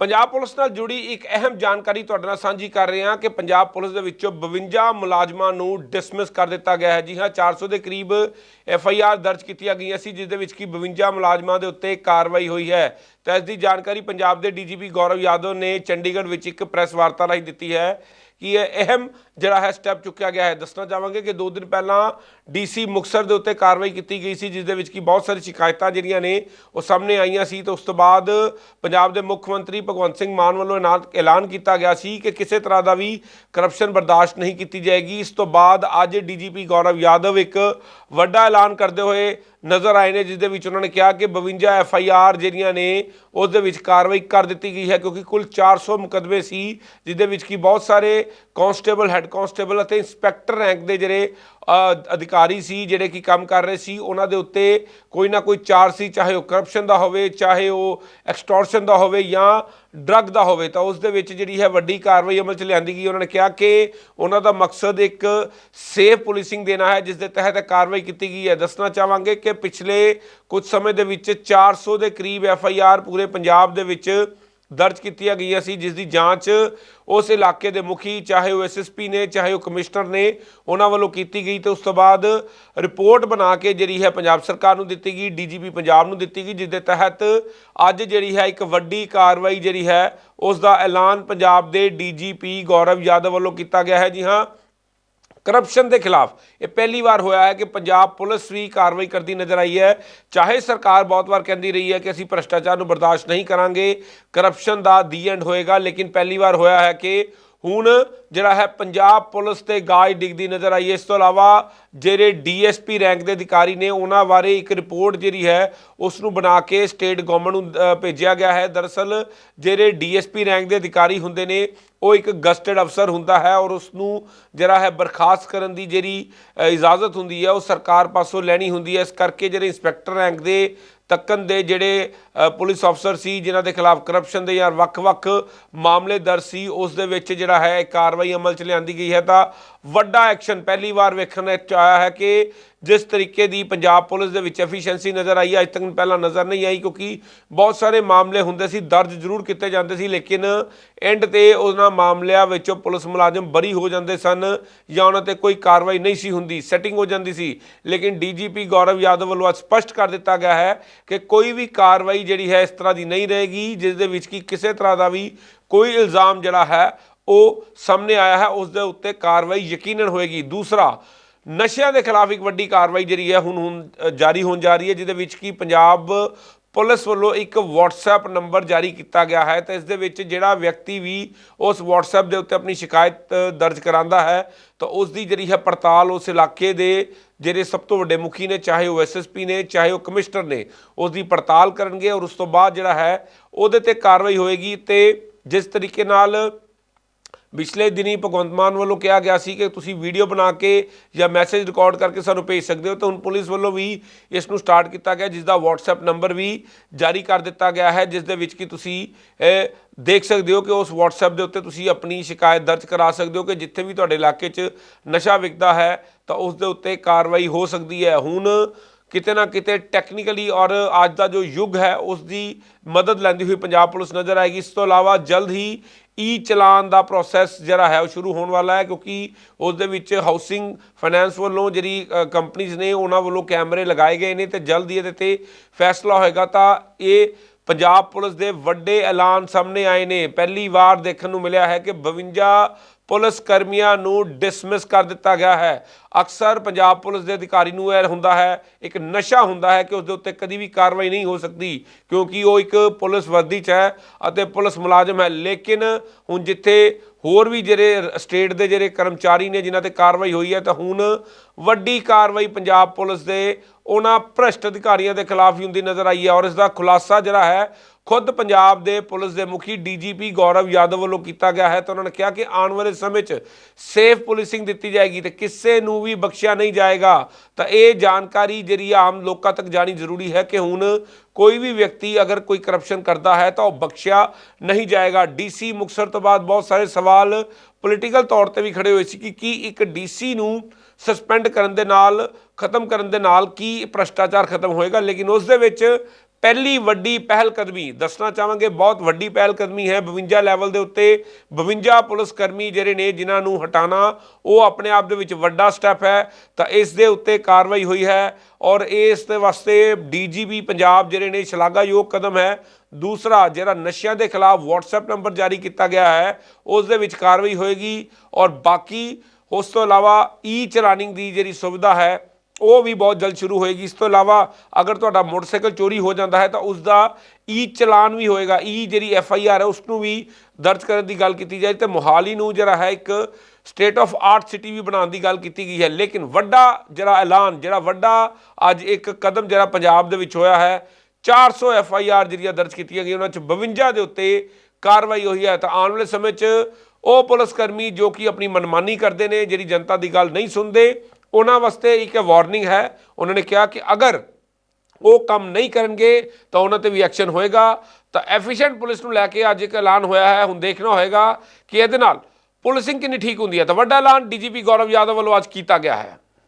Punjab police ਨਾਲ ਜੁੜੀ ਇੱਕ ਅਹਿਮ ਜਾਣਕਾਰੀ ਤੁਹਾਡੇ ਨਾਲ ਸਾਂਝੀ ਕਰ ਰਹੇ ਹਾਂ ਕਿ ਪੰਜਾਬ ਪੁਲਿਸ ਦੇ ਵਿੱਚੋਂ 52 ਮੁਲਾਜ਼ਮਾਂ ਨੂੰ ਡਿਸਮਿਸ ਕਰ ਦਿੱਤਾ ਗਿਆ ਹੈ। ਜੀ ਹਾਂ 400 ਦੇ ਕਰੀਬ ਐਫ ਆਈ ਆਰ ਦਰਜ ਕੀਤੀਆਂ ਗਈਆਂ ਸੀ, ਜਿਸ ਦੇ ਵਿੱਚ ਕਿ 52 ਮੁਲਾਜ਼ਮਾਂ ਦੇ ਉੱਤੇ ਕਾਰਵਾਈ ਹੋਈ ਹੈ। ਤਾਂ ਇਸ ਦੀ ਜਾਣਕਾਰੀ ਪੰਜਾਬ ਦੇ ਡੀਜੀਪੀ ਗੌਰਵ ਯਾਦਵ ਨੇ ਚੰਡੀਗੜ੍ਹ ਵਿੱਚ ਇੱਕ ਪ੍ਰੈਸ ਵਾਰਤਾ ਰਾਹੀਂ ਦਿੱਤੀ ਹੈ। ਕਿ ਇਹ ਅਹਿਮ ਜਿਹੜਾ ਹੈ ਸਟੈਪ ਚੁੱਕਿਆ ਗਿਆ ਹੈ। ਦੱਸਣਾ ਚਾਹਾਂਗੇ ਕਿ 2 ਦਿਨ ਪਹਿਲਾਂ ਡੀਸੀ ਮੁਕਸਰ ਦੇ ਉੱਤੇ ਕਾਰਵਾਈ ਕੀਤੀ ਗਈ ਸੀ, ਜਿਸ ਦੇ ਵਿੱਚ ਕੀ ਬਹੁਤ ਸਾਰੀ ਸ਼ਿਕਾਇਤਾਂ ਜਿਹੜੀਆਂ ਨੇ, ਉਹ ਸਾਹਮਣੇ ਆਈਆਂ ਸੀ। ਤੇ ਉਸ ਤੋਂ ਬਾਅਦ ਪੰਜਾਬ ਦੇ ਮੁੱਖ ਮੰਤਰੀ ਭਗਵੰਤ ਸਿੰਘ ਮਾਨ ਵੱਲੋਂ ਐਲਾਨ- ਐਲਾਨ ਕੀਤਾ ਗਿਆ ਸੀ ਕਿ ਕਿਸੇ ਤਰ੍ਹਾਂ ਦਾ ਵੀ ਕਰਪਸ਼ਨ ਬਰਦਾਸ਼ਤ ਨਹੀਂ ਕੀਤੀ ਜਾਏਗੀ। ਇਸ ਤੋਂ ਬਾਅਦ ਅੱਜ ਡੀਜੀਪੀ ਗੌਰਵ ਯਾਦਵ ਇੱਕ ਵੱਡਾ ਐਲਾਨ ਕਰਦੇ ਹੋਏ ਨਜ਼ਰ ਆਏ ਨੇ, ਜਿਸ ਦੇ ਵਿੱਚ ਉਹਨਾਂ ਨੇ ਕਿਹਾ ਕਿ 52 ਐਫ ਆਈ ਆਰ ਜਿਹੜੀਆਂ ਨੇ, ਉਸ ਦੇ ਵਿੱਚ ਕਾਰਵਾਈ ਕਰ ਦਿੱਤੀ ਗਈ ਹੈ, ਕਿਉਂਕਿ ਕੁੱਲ 400 ਮੁਕਦਮੇ ਸੀ, ਜਿਸ ਦੇ ਵਿੱਚ ਕੀ ਬਹੁਤ ਸਾਰੇ ਕਾਂਸਟੇਬਲ, ਹੈੱਡ ਕਾਂਸਟੇਬਲ ਅਤੇ ਇੰਸਪੈਕਟਰ ਰੈਂਕ ਦੇ ਜਿਹੜੇ ਅਧਿਕਾਰੀ ਸੀ, ਜਿਹੜੇ ਕੀ ਕੰਮ ਕਰ ਰਹੇ ਸੀ, ਉਹਨਾਂ ਦੇ ਉੱਤੇ ਕੋਈ ਨਾ ਕੋਈ ਚਾਰ ਸੀ, ਚਾਹੇ ਉਹ ਕਰਪਸ਼ਨ ਦਾ ਹੋਵੇ, ਚਾਹੇ ਉਹ ਐਕਸਟੋਰਸ਼ਨ ਦਾ ਹੋਵੇ ਜਾਂ ਡਰੱਗ ਦਾ ਹੋਵੇ ਤਾਂ ਉਸ ਦੇ ਵਿੱਚ ਜਿਹੜੀ ਹੈ ਵੱਡੀ ਕਾਰਵਾਈ ਅਮਲ ਚ ਲਿਆਂਦੀ ਗਈ। ਉਹਨਾਂ ਨੇ ਕਿਹਾ ਕਿ ਉਹਨਾਂ ਦਾ ਮਕਸਦ ਇੱਕ ਸੇਫ ਪੁਲਿਸਿੰਗ ਦੇਣਾ ਹੈ, ਜਿਸ ਦੇ ਤਹਿਤ ਕਾਰਵਾਈ ਕੀਤੀ ਗਈ ਹੈ। ਦੱਸਣਾ ਚਾਹਾਂਗੇ ਕਿ ਪਿਛਲੇ ਕੁਝ ਸਮੇਂ ਦੇ ਵਿੱਚ 400 ਦੇ ਕਰੀਬ ਐਫ ਆਈ ਆਰ ਪੂਰੇ ਪੰਜਾਬ ਦੇ ਵਿੱਚ ਦਰਜ ਕੀਤੀਆਂ ਗਈਆਂ ਸੀ ਜਿਸ ਦੀ ਜਾਂਚ ਉਸ ਇਲਾਕੇ ਦੇ ਮੁਖੀ, ਚਾਹੇ ਉਹ ਐਸਐਸਪੀ ਨੇ, ਚਾਹੇ ਉਹ ਕਮਿਸ਼ਨਰ ਨੇ, ਉਹਨਾਂ ਵੱਲੋਂ ਕੀਤੀ ਗਈ। ਤੇ ਉਸ ਤੋਂ ਬਾਅਦ ਰਿਪੋਰਟ ਬਣਾ ਕੇ ਜਿਹੜੀ ਹੈ ਪੰਜਾਬ ਸਰਕਾਰ ਨੂੰ ਦਿੱਤੀ ਗਈ, ਡੀਜੀਪੀ ਪੰਜਾਬ ਨੂੰ ਦਿੱਤੀ ਗਈ ਜਿਸ ਦੇ ਤਹਿਤ ਅੱਜ ਜਿਹੜੀ ਹੈ ਇੱਕ ਵੱਡੀ ਕਾਰਵਾਈ ਜਿਹੜੀ ਹੈ, ਉਸ ਦਾ ਐਲਾਨ ਪੰਜਾਬ ਦੇ ਡੀਜੀਪੀ ਗੌਰਵ ਯਾਦਵ ਵੱਲੋਂ ਕੀਤਾ ਗਿਆ ਹੈ। ਜੀ ਹਾਂ ਕਰਪਸ਼ਨ ਦੇ ਖਿਲਾਫ। ਇਹ ਪਹਿਲੀ ਵਾਰ ਹੋਇਆ ਹੈ ਕਿ ਪੰਜਾਬ ਪੁਲਿਸ ਵੀ ਕਾਰਵਾਈ ਕਰਦੀ ਨਜ਼ਰ ਆਈ ਹੈ। ਚਾਹੇ ਸਰਕਾਰ ਬਹੁਤ ਵਾਰ ਕਹਿੰਦੀ ਰਹੀ ਹੈ ਕਿ ਅਸੀਂ ਭ੍ਰਸ਼ਟਾਚਾਰ ਨੂੰ ਬਰਦਾਸ਼ਤ ਨਹੀਂ ਕਰਾਂਗੇ ਕਰਪਸ਼ਨ ਦਾ ਦੀ ਐਂਡ ਹੋਏਗਾ, ਲੇਕਿਨ ਪਹਿਲੀ ਵਾਰ ਹੋਇਆ ਹੈ ਕਿ ਹੁਣ ਜਿਹੜਾ ਹੈ ਪੰਜਾਬ ਪੁਲਿਸ ਤੇ ਗਾਜ ਡਿੱਗਦੀ ਨਜ਼ਰ ਆਈ ਹੈ। ਇਸ ਤੋਂ ਇਲਾਵਾ ਜਿਹੜੇ ਡੀਐਸਪੀ ਰੈਂਕ ਦੇ ਅਧਿਕਾਰੀ ਨੇ ਉਹਨਾਂ ਬਾਰੇ ਇੱਕ ਰਿਪੋਰਟ ਜਿਹੜੀ ਹੈ ਉਸ ਨੂੰ ਬਣਾ ਕੇ ਸਟੇਟ ਗਵਰਨਮੈਂਟ ਨੂੰ ਭੇਜਿਆ ਗਿਆ ਹੈ। ਦਰਅਸਲ ਜਿਹੜੇ ਡੀਐਸਪੀ ਰੈਂਕ ਦੇ ਅਧਿਕਾਰੀ ਹੁੰਦੇ ਨੇ, ਉਹ ਇੱਕ ਗਸਟਡ ਅਫਸਰ ਹੁੰਦਾ ਹੈ ਔਰ ਉਸ ਨੂੰ ਜਿਹੜਾ ਹੈ ਬਰਖਾਸਤ ਕਰਨ ਦੀ ਜਿਹੜੀ ਇਜਾਜ਼ਤ ਹੁੰਦੀ ਹੈ, ਉਹ ਸਰਕਾਰ ਪਾਸੋਂ ਲੈਣੀ ਹੁੰਦੀ ਹੈ। ਇਸ ਕਰਕੇ ਜਿਹੜੇ ਇੰਸਪੈਕਟਰ ਰੈਂਕ ਦੇ ਤੱਕਨ ਦੇ ਜਿਹੜੇ ਪੁਲਿਸ ਅਫਸਰ ਸੀ, ਜਿਨ੍ਹਾਂ ਦੇ ਖਿਲਾਫ ਕਰਪਸ਼ਨ ਦੇ ਜਾਂ ਵੱਖ-ਵੱਖ ਮਾਮਲੇ ਦਰਜ ਸੀ, ਉਸ ਦੇ ਵਿੱਚ ਜਿਹੜਾ ਹੈ ਕਾਰਵਾਈ ਅਮਲ ਚ ਲਿਆਂਦੀ ਗਈ ਹੈ। ਤਾਂ ਵੱਡਾ ਐਕਸ਼ਨ ਪਹਿਲੀ ਵਾਰ ਵੇਖਣ ਆਇਆ ਹੈ ਕਿ ਜਿਸ ਤਰੀਕੇ ਦੀ ਪੰਜਾਬ ਪੁਲਿਸ ਦੇ ਵਿੱਚ ਐਫੀਸ਼ੀਐਂਸੀ ਨਜ਼ਰ ਆਈ, ਅੱਜ ਤੱਕ ਪਹਿਲਾਂ ਨਜ਼ਰ ਨਹੀਂ ਆਈ ਕਿਉਂਕਿ ਬਹੁਤ ਸਾਰੇ ਮਾਮਲੇ ਹੁੰਦੇ ਸੀ, ਦਰਜ ਜ਼ਰੂਰ ਕੀਤੇ ਜਾਂਦੇ ਸੀ, ਲੇਕਿਨ ਐਂਡ ਤੇ ਉਹਨਾਂ ਮਾਮਲਿਆਂ ਵਿੱਚੋਂ ਪੁਲਿਸ ਮੁਲਾਜ਼ਮ ਬਰੀ ਹੋ ਜਾਂਦੇ ਸਨ ਜਾਂ ਉਹਨਾਂ ਤੇ ਕੋਈ ਕਾਰਵਾਈ ਨਹੀਂ ਸੀ ਹੁੰਦੀ ਸੈਟਿੰਗ ਹੋ ਜਾਂਦੀ ਸੀ। ਲੇਕਿਨ ਡੀਜੀਪੀ ਗੌਰਵ ਯਾਦਵ ਵੱਲੋਂ ਅੱਜ ਸਪਸ਼ਟ ਕਰ ਦਿੱਤਾ ਗਿਆ ਹੈ ਕਿ ਕੋਈ ਵੀ ਕਾਰਵਾਈ ਜਿਹੜੀ ਹੈ ਇਸ ਤਰ੍ਹਾਂ ਦੀ ਨਹੀਂ ਰਹੇਗੀ, ਜਿਸ ਦੇ ਵਿੱਚ ਕਿ ਕਿਸੇ ਤਰ੍ਹਾਂ ਦਾ ਵੀ ਕੋਈ ਇਲਜ਼ਾਮ ਜਿਹੜਾ ਹੈ, ਉਹ ਸਾਹਮਣੇ ਆਇਆ ਹੈ, ਉਸ ਦੇ ਉੱਤੇ ਕਾਰਵਾਈ ਯਕੀਨਨ ਹੋਏਗੀ। ਦੂਸਰਾ ਨਸ਼ਿਆਂ ਦੇ ਖਿਲਾਫ ਇੱਕ ਵੱਡੀ ਕਾਰਵਾਈ ਜਿਹੜੀ ਹੈ ਹੁਣ ਹੁਣ ਜਾਰੀ ਹੋਣ ਜਾ ਰਹੀ ਹੈ, ਜਿਹਦੇ ਵਿੱਚ ਕੀ ਪੰਜਾਬ ਪੁਲਿਸ ਵੱਲੋਂ ਇੱਕ WhatsApp ਨੰਬਰ ਜਾਰੀ ਕੀਤਾ ਗਿਆ ਹੈ ਤੇ ਇਸ ਦੇ ਵਿੱਚ ਜਿਹੜਾ ਵਿਅਕਤੀ ਵੀ ਉਸ WhatsApp ਦੇ ਉੱਤੇ ਆਪਣੀ ਸ਼ਿਕਾਇਤ ਦਰਜ ਕਰਾਂਦਾ ਹੈ, ਤਾਂ ਉਸ ਦੀ ਜਿਹੜੀ ਹੈ ਪੜਤਾਲ ਉਸ ਇਲਾਕੇ ਦੇ ਜਿਹੜੇ ਸਭ ਤੋਂ ਵੱਡੇ ਮੁਖੀ ਨੇ, ਚਾਹੇ ਉਹ ਐਸਐਸਪੀ ਨੇ, ਚਾਹੇ ਉਹ ਕਮਿਸ਼ਨਰ ਨੇ ਉਸ ਦੀ ਪੜਤਾਲ ਕਰਨਗੇ ਔਰ ਉਸ ਤੋਂ ਬਾਅਦ ਜਿਹੜਾ ਹੈ ਉਹਦੇ ਤੇ ਕਾਰਵਾਈ ਹੋਏਗੀ ਤੇ ਜਿਸ ਤਰੀਕੇ ਨਾਲ ਪਿਛਲੇ ਦਿਨੀ ਭਗਵੰਤ ਮਾਨ ਵੱਲੋਂ ਕਿਹਾ ਗਿਆ ਸੀ ਕਿ ਤੁਸੀਂ ਵੀਡੀਓ ਬਣਾ ਕੇ ਜਾਂ ਮੈਸੇਜ ਰਿਕਾਰਡ ਕਰਕੇ ਸਾਨੂੰ ਭੇਜ ਸਕਦੇ ਹੋ, ਤਾਂ ਹੁਣ ਪੁਲਿਸ ਵੱਲੋਂ ਵੀ ਇਸ ਨੂੰ ਸਟਾਰਟ ਕੀਤਾ ਗਿਆ, ਜਿਸ ਦਾ WhatsApp ਨੰਬਰ ਵੀ ਜਾਰੀ ਕਰ ਦਿੱਤਾ ਗਿਆ ਹੈ, ਜਿਸ ਦੇ ਵਿੱਚ ਕਿ ਤੁਸੀਂ ਦੇਖ ਸਕਦੇ ਹੋ ਕਿ ਉਸ WhatsApp ਦੇ ਉੱਤੇ ਤੁਸੀਂ ਆਪਣੀ ਸ਼ਿਕਾਇਤ ਦਰਜ ਕਰਾ ਸਕਦੇ ਹੋ ਕਿ ਜਿੱਥੇ ਵੀ ਤੁਹਾਡੇ ਇਲਾਕੇ 'ਚ ਨਸ਼ਾ ਵਿਕਦਾ ਹੈ, ਤਾਂ ਉਸ ਦੇ ਉੱਤੇ ਕਾਰਵਾਈ ਹੋ ਸਕਦੀ ਹੈ। ਹੁਣ ਕਿਤੇ ਨਾ ਕਿਤੇ ਟੈਕਨੀਕਲੀ ਔਰ ਅੱਜ ਦਾ ਜੋ ਯੁੱਗ ਹੈ ਉਸ ਦੀ ਮਦਦ ਲੈਂਦੀ ਹੋਈ ਪੰਜਾਬ ਪੁਲਿਸ ਨਜ਼ਰ ਆਏਗੀ। ਇਸ ਤੋਂ ਇਲਾਵਾ ਜਲਦ ਹੀ ਈ ਚਲਾਨ ਦਾ ਪ੍ਰੋਸੈਸ ਜਿਹੜਾ ਹੈ, ਉਹ ਸ਼ੁਰੂ ਹੋਣ ਵਾਲਾ ਹੈ, ਕਿਉਂਕਿ ਉਸ ਦੇ ਵਿੱਚ ਹਾਊਸਿੰਗ ਫਾਈਨੈਂਸ ਵੱਲੋਂ ਜਿਹੜੀ ਕੰਪਨੀਆਂ ਨੇ ਉਹਨਾਂ ਵੱਲੋਂ ਕੈਮਰੇ ਲਗਾਏ ਗਏ ਨੇ ਤੇ ਜਲਦ ਹੀ ਇਹਦੇ ਤੇ ਫੈਸਲਾ ਹੋਏਗਾ। ਤਾਂ ਇਹ ਪੰਜਾਬ ਪੁਲਿਸ ਦੇ ਵੱਡੇ ਐਲਾਨ ਸਾਹਮਣੇ ਆਏ ਨੇ। ਪਹਿਲੀ ਵਾਰ ਦੇਖਣ ਨੂੰ ਮਿਲਿਆ ਹੈ ਕਿ 52 ਪੁਲਿਸ ਕਰਮੀਆਂ ਨੂੰ ਡਿਸਮਿਸ ਕਰ ਦਿੱਤਾ ਗਿਆ ਹੈ। ਅਕਸਰ ਪੰਜਾਬ ਪੁਲਿਸ ਦੇ ਅਧਿਕਾਰੀ ਨੂੰ ਇਹ ਹੁੰਦਾ ਹੈ, ਇੱਕ ਨਸ਼ਾ ਹੁੰਦਾ ਹੈ ਕਿ ਉਸ ਦੇ ਉੱਤੇ ਕਦੀ ਵੀ ਕਾਰਵਾਈ ਨਹੀਂ ਹੋ ਸਕਦੀ, ਕਿਉਂਕਿ ਉਹ ਇੱਕ ਪੁਲਿਸ ਵਰਦੀ 'ਚ ਹੈ ਅਤੇ ਪੁਲਿਸ ਮੁਲਾਜ਼ਮ ਹੈ। ਲੇਕਿਨ ਹੁਣ ਜਿੱਥੇ ਹੋਰ ਵੀ ਜਿਹੜੇ ਸਟੇਟ ਦੇ ਜਿਹੜੇ ਕਰਮਚਾਰੀ ਨੇ ਜਿਨ੍ਹਾਂ ਤੇ ਕਾਰਵਾਈ ਹੋਈ ਹੈ, ਤਾਂ ਹੁਣ ਵੱਡੀ ਕਾਰਵਾਈ ਪੰਜਾਬ ਪੁਲਿਸ ਦੇ ਉਹਨਾਂ ਭ੍ਰਸ਼ਟ ਅਧਿਕਾਰੀਆਂ ਦੇ ਖਿਲਾਫ ਹੀ ਹੁੰਦੀ ਨਜ਼ਰ ਆਈ ਹੈ ਔਰ ਇਸ ਦਾ ਖੁਲਾਸਾ ਜਿਹੜਾ ਹੈ ਖੁਦ ਪੰਜਾਬ ਦੇ ਪੁਲਿਸ ਦੇ ਮੁਖੀ ਡੀਜੀਪੀ ਗੌਰਵ ਯਾਦਵ ਵੱਲੋਂ ਕੀਤਾ ਗਿਆ ਹੈ ਤਾਂ ਉਹਨਾਂ ਨੇ ਕਿਹਾ ਕਿ ਆਉਣ ਵਾਲੇ ਸਮੇਂ 'ਚ ਸੇਫ ਪੁਲਿਸਿੰਗ ਦਿੱਤੀ ਜਾਏਗੀ ਤੇ ਕਿਸੇ ਨੂੰ ਵੀ ਬਖਸ਼ਿਆ ਨਹੀਂ ਜਾਏਗਾ। ਤਾਂ ਇਹ ਜਾਣਕਾਰੀ ਜਿਹੜੀ ਆਮ ਲੋਕਾਂ ਤੱਕ ਜਾਣੀ ਜ਼ਰੂਰੀ ਹੈ ਕਿ ਹੁਣ ਕੋਈ ਵੀ ਵਿਅਕਤੀ ਅਗਰ ਕੋਈ ਕਰਪਸ਼ਨ ਕਰਦਾ ਹੈ ਤਾਂ ਉਹ ਬਖਸ਼ਿਆ ਨਹੀਂ ਜਾਏਗਾ। ਡੀਸੀ ਮੁਕਸਰ ਤੋਂ ਬਾਅਦ ਬਹੁਤ ਸਾਰੇ ਸਵਾਲ ਪੋਲੀਟੀਕਲ ਤੌਰ ਤੇ ਵੀ ਖੜੇ ਹੋਏ ਸੀ ਕਿ ਕੀ ਇੱਕ ਡੀਸੀ ਨੂੰ ਸਸਪੈਂਡ ਕਰਨ ਦੇ ਨਾਲ, ਖਤਮ ਕਰਨ ਦੇ ਨਾਲ ਕੀ ਭ੍ਰਸ਼ਟਾਚਾਰ ਖਤਮ ਹੋਏਗਾ। ਲੇਕਿਨ ਉਸ ਦੇ ਵਿੱਚ ਪਹਿਲੀ ਵੱਡੀ ਪਹਿਲ ਕਦਮੀ ਦੱਸਣਾ ਚਾਹਾਂਗੇ ਬਹੁਤ ਵੱਡੀ ਪਹਿਲ ਕਦਮੀ ਹੈ 52 ਲੈਵਲ ਦੇ ਉੱਤੇ 52 ਪੁਲਿਸ ਕਰਮੀ ਜਿਹੜੇ ਨੇ, ਜਿਨ੍ਹਾਂ ਨੂੰ ਹਟਾਣਾ ਉਹ ਆਪਣੇ ਆਪ ਦੇ ਵਿੱਚ ਵੱਡਾ ਸਟੈਪ ਹੈ, ਤਾਂ ਇਸ ਦੇ ਉੱਤੇ ਕਾਰਵਾਈ ਹੋਈ ਹੈ ਔਰ ਇਸ ਦੇ ਵਾਸਤੇ ਡੀਜੀਪੀ ਪੰਜਾਬ ਜਿਹੜੇ ਨੇ, ਸ਼ਲਾਘਾਯੋਗ ਕਦਮ ਹੈ। ਦੂਸਰਾ, ਜਿਹੜਾ ਨਸ਼ਿਆਂ ਦੇ ਖਿਲਾਫ WhatsApp ਨੰਬਰ ਜਾਰੀ ਕੀਤਾ ਗਿਆ ਹੈ, ਉਸ ਦੇ ਵਿੱਚ ਕਾਰਵਾਈ ਹੋਏਗੀ ਔਰ ਬਾਕੀ, ਉਸ ਤੋਂ ਇਲਾਵਾ ਈ ਚਲਾਨਿੰਗ ਦੀ ਜਿਹੜੀ ਸੁਵਿਧਾ ਹੈ ਉਹ ਵੀ ਬਹੁਤ ਜਲਦ ਸ਼ੁਰੂ ਹੋਏਗੀ। ਇਸ ਤੋਂ ਇਲਾਵਾ ਅਗਰ ਤੁਹਾਡਾ ਮੋਟਰਸਾਈਕਲ ਚੋਰੀ ਹੋ ਜਾਂਦਾ ਹੈ, ਤਾਂ ਉਸ ਦਾ ਈ ਚਲਾਨ ਵੀ ਹੋਏਗਾ। ਈ ਜਿਹੜੀ ਐਫ ਆਈ ਆਰ ਹੈ ਉਸ ਨੂੰ ਵੀ ਦਰਜ ਕਰਨ ਦੀ ਗੱਲ ਕੀਤੀ ਜਾਏ, ਤੇ ਮੋਹਾਲੀ ਨੂੰ ਜਿਹੜਾ ਹੈ, ਇੱਕ ਸਟੇਟ ਆਫ ਆਰਟ ਸਿਟੀ ਵੀ ਬਣਾਉਣ ਦੀ ਗੱਲ ਕੀਤੀ ਗਈ ਹੈ। ਲੇਕਿਨ ਵੱਡਾ ਜਿਹੜਾ ਐਲਾਨ, ਜਿਹੜਾ ਵੱਡਾ ਅੱਜ ਇੱਕ ਕਦਮ ਜਿਹੜਾ ਪੰਜਾਬ ਦੇ ਵਿੱਚ ਹੋਇਆ ਹੈ 400 ਐਫ ਆਈ ਆਰ ਜਿਹੜੀਆਂ ਦਰਜ ਕੀਤੀਆਂ ਗਈਆਂ, ਉਹਨਾਂ ਚ 52 ਦੇ ਉੱਤੇ ਕਾਰਵਾਈ ਹੋਈ ਹੈ। ਤਾਂ ਆਉਣ ਵਾਲੇ ਸਮੇਂ 'ਚ ਉਹ ਪੁਲਿਸ ਕਰਮੀ ਜੋ ਕਿ ਆਪਣੀ ਮਨਮਾਨੀ ਕਰਦੇ ਨੇ, ਜਿਹੜੀ ਜਨਤਾ ਦੀ ਗੱਲ ਨਹੀਂ ਸੁਣਦੇ ਉਹਨਾਂ ਵਾਸਤੇ ਇੱਕ ਵਾਰਨਿੰਗ ਹੈ। ਉਹਨਾਂ ਨੇ ਕਿਹਾ ਕਿ ਅਗਰ ਉਹ ਕੰਮ ਨਹੀਂ ਕਰਨਗੇ, ਤਾਂ ਉਹਨਾਂ ਤੇ ਵੀ ਐਕਸ਼ਨ ਹੋਏਗਾ। ਤਾਂ ਐਫੀਸ਼ੀਐਂਟ ਪੁਲਿਸ ਨੂੰ ਲੈ ਕੇ ਅੱਜ ਇੱਕ ਐਲਾਨ ਹੋਇਆ ਹੈ। ਹੁਣ ਦੇਖਣਾ ਹੋਏਗਾ ਕਿ ਇਹਦੇ ਨਾਲ ਪੁਲਿਸਿੰਗ ਕਿੰਨੀ ਠੀਕ ਹੁੰਦੀ ਹੈ। ਤਾਂ ਵੱਡਾ ਐਲਾਨ ਡੀਜੀਪੀ ਗੌਰਵ ਯਾਦਵ ਵੱਲੋਂ ਅੱਜ ਕੀਤਾ ਗਿਆ ਹੈ।